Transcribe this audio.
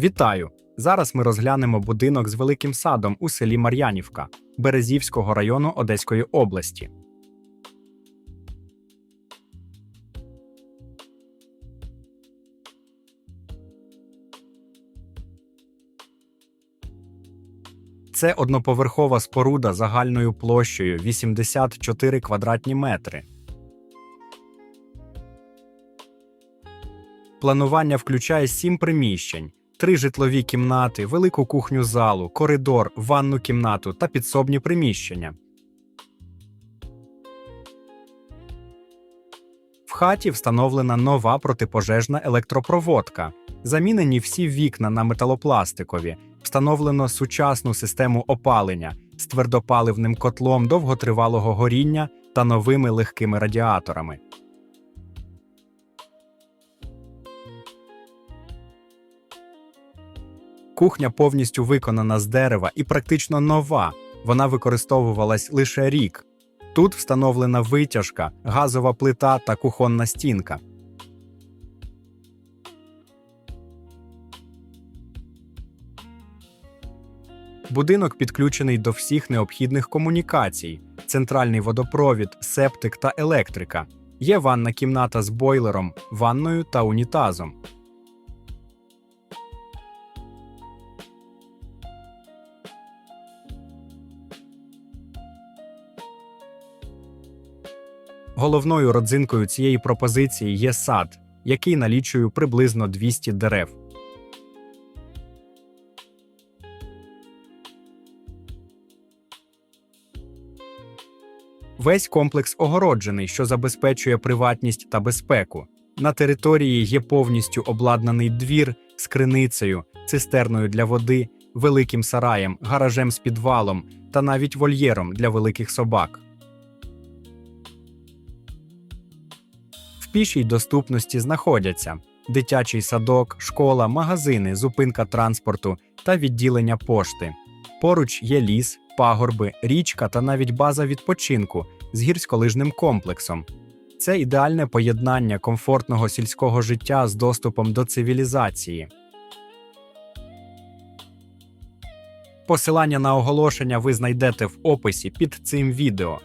Вітаю! Зараз ми розглянемо будинок з великим садом у селі Мар'янівка Березівського району Одеської області. Це одноповерхова споруда загальною площею 84 квадратні метри. Планування включає сім приміщень, три житлові кімнати, велику кухню залу, коридор, ванну кімнату та підсобні приміщення. В хаті встановлена нова протипожежна електропроводка. Замінені всі вікна на металопластикові, встановлено сучасну систему опалення з твердопаливним котлом довготривалого горіння та новими легкими радіаторами. Кухня повністю виконана з дерева і практично нова. Вона використовувалась лише рік. Тут встановлена витяжка, газова плита та кухонна стінка. Будинок підключений до всіх необхідних комунікацій: центральний водопровід, септик та електрика. Є ванна кімната з бойлером, ванною та унітазом. Головною родзинкою цієї пропозиції є сад, який налічує приблизно 200 дерев. Весь комплекс огороджений, що забезпечує приватність та безпеку. На території є повністю обладнаний двір з криницею, цистерною для води, великим сараєм, гаражем з підвалом та навіть вольєром для великих собак. Пішій доступності знаходяться дитячий садок, школа, магазини, зупинка транспорту та відділення пошти. Поруч є ліс, пагорби, річка та навіть база відпочинку з гірськолижним комплексом. Це ідеальне поєднання комфортного сільського життя з доступом до цивілізації. Посилання на оголошення ви знайдете в описі під цим відео.